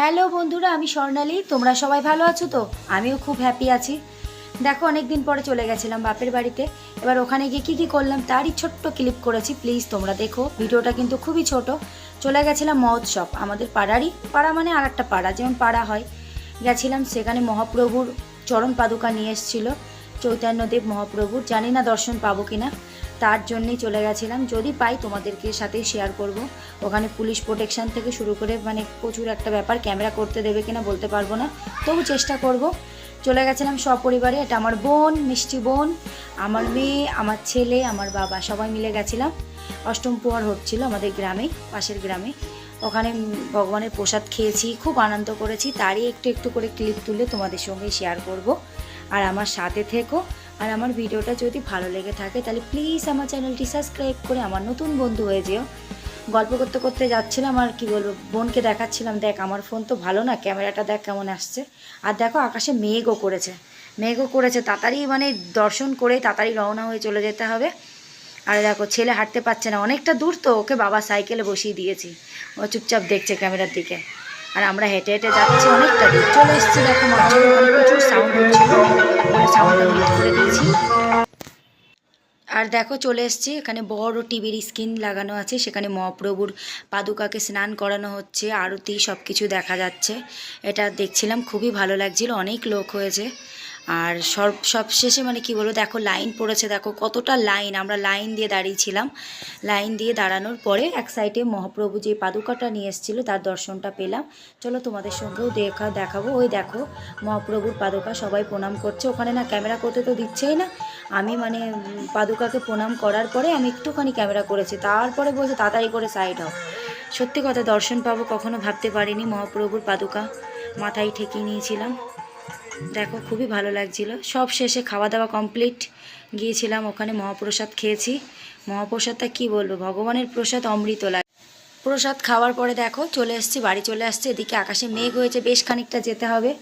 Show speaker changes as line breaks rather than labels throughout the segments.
আমি স্বর্ণালী। তোমরা সবাই ভালো আছো তো? আমিও খুব হ্যাপি আছি। দেখো অনেক দিন পরে চলে গেছিলাম বাপের বাড়িতে। এবার ওখানে গিয়ে কী কী করলাম তারই ছোট্ট ক্লিপ করেছি। প্লিজ তোমরা দেখো, ভিডিওটা কিন্তু খুবই ছোট। চলে গেছিলাম মহোৎসব, আমাদের পাড়ারই পাড়া মানে আর একটা পাড়া, যেমন পাড়া হয়। গেছিলাম সেখানে মহাপ্রভুর চরণ পাদুকা নিয়ে এসেছিল, চৈতন্যদেব মহাপ্রভুর। জানি না দর্শন পাবো কিনা। তার জন্যই চলে গেছিলাম। যদি পাই তোমাদেরকে সাথে শেয়ার করব। ওখানে পুলিশ প্রোটেকশান থেকে শুরু করে মানে প্রচুর একটা ব্যাপার ক্যামেরা করতে দেবে কিনা বলতে পারব না। তবু চেষ্টা করব। চলে গেছিলাম সপরিবারে, এটা আমার বোন, মিষ্টি বোন, আমার মেয়ে, আমার ছেলে, আমার বাবা, সবাই মিলে গেছিলাম। অষ্টম পোয়ার হচ্ছিল আমাদের গ্রামে, পাশের গ্রামে। ওখানে ভগবানের প্রসাদ খেয়েছি, খুব আনন্দ করেছি। তারই একটু একটু করে ক্লিপ তুলে তোমাদের সঙ্গে শেয়ার করব। আর আমার সাথে থেকো। আর আমার ভিডিওটা যদি ভালো লেগে থাকে, তাহলে প্লিজ আমার চ্যানেলটি সাবস্ক্রাইব করে আমার নতুন বন্ধু হয়ে যেও। গল্প করতে করতে যাচ্ছিলাম আর কি বলব, বোনকে দেখাচ্ছিলাম, দেখ আমার ফোন তো ভালো না, ক্যামেরাটা দেখ কেমন আসছে। আর দেখো আকাশে মেঘও করেছে মেঘও করেছে, তাড়াতাড়ি মানে দর্শন করে তাড়াতাড়ি রওনা হয়ে চলে যেতে হবে। আর দেখো ছেলে হাঁটতে পারছে না, অনেকটা দূর তো, ওকে বাবা সাইকেলে বসিয়ে দিয়েছি। ও চুপচাপ দেখছে ক্যামেরার দিকে। আর আমরা হেঁটে হেঁটে যাচ্ছি অনেকটা দূর। চলে এসেছি দেখো প্রচুর সাউন্ড হচ্ছিল। ওখানে আর দেখো চলে এসেছি, এখানে বড় টিভির স্ক্রিন লাগানো আছে, সেখানে মহাপ্রভুর পাদুকাকে স্নান করানো হচ্ছে, আরতি সব কিছু দেখা যাচ্ছে। এটা দেখছিলাম, খুবই ভালো লাগছিল, অনেক লোক হয়েছে। আর সব সবশেষে মানে কি বলব, দেখো লাইন পড়েছে, দেখো কতটা লাইন, আমরা লাইন দিয়ে দাঁড়িয়েছিলাম। লাইন দিয়ে দাঁড়ানোর পরে এক সাইডে মহাপ্রভু যে পাদুকাটা নিয়ে এসেছিল, তার দর্শনটা পেলাম। চলো তোমাদের সঙ্গেও দেখা, দেখাবো। ওই দেখো মহাপ্রভুর পাদুকা, সবাই প্রণাম করছে। ওখানে না, ক্যামেরা করতে তো দিচ্ছেই না। আমি মানে পাদুকাকে প্রণাম করার পরে আমি একটুখানি ক্যামেরা করেছি। তারপরে বলছে, তাড়াতাড়ি করে সাইড হও। সত্যি কথা, দর্শন পাবো কখনো ভাবতে পারিনি মহাপ্রভুর পাদুকা। মাথায় ঠেকিয়ে নিয়েছিলাম। দেখো, খুবই ভালো লাগছিল। সব শেষে খাওয়া দাওয়া কমপ্লিট গিয়েছিলাম ওখানে মহাপ্রসাদ খেয়েছি। মহাপ্রসাদটা কি বলব? ভগবানের প্রসাদ অমৃত লাগে। প্রসাদ খাওয়ার পরে দেখো, চলে এসেছি, বাড়ি চলে আসছে। এদিকে আকাশে মেঘ হয়েছে, বেশ খানিকটা যেতে হবে।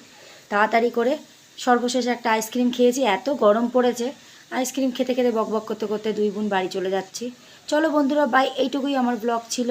তাড়াতাড়ি করে সর্বশেষে একটা আইসক্রিম খেয়েছি। এত গরম পড়েছে। আইসক্রিম খেতে খেতে বক বক করতে করতে দুই বোন বাড়ি চলে যাচ্ছি। চলো বন্ধুরা বাই এইটুকুই আমার ব্লগ ছিল।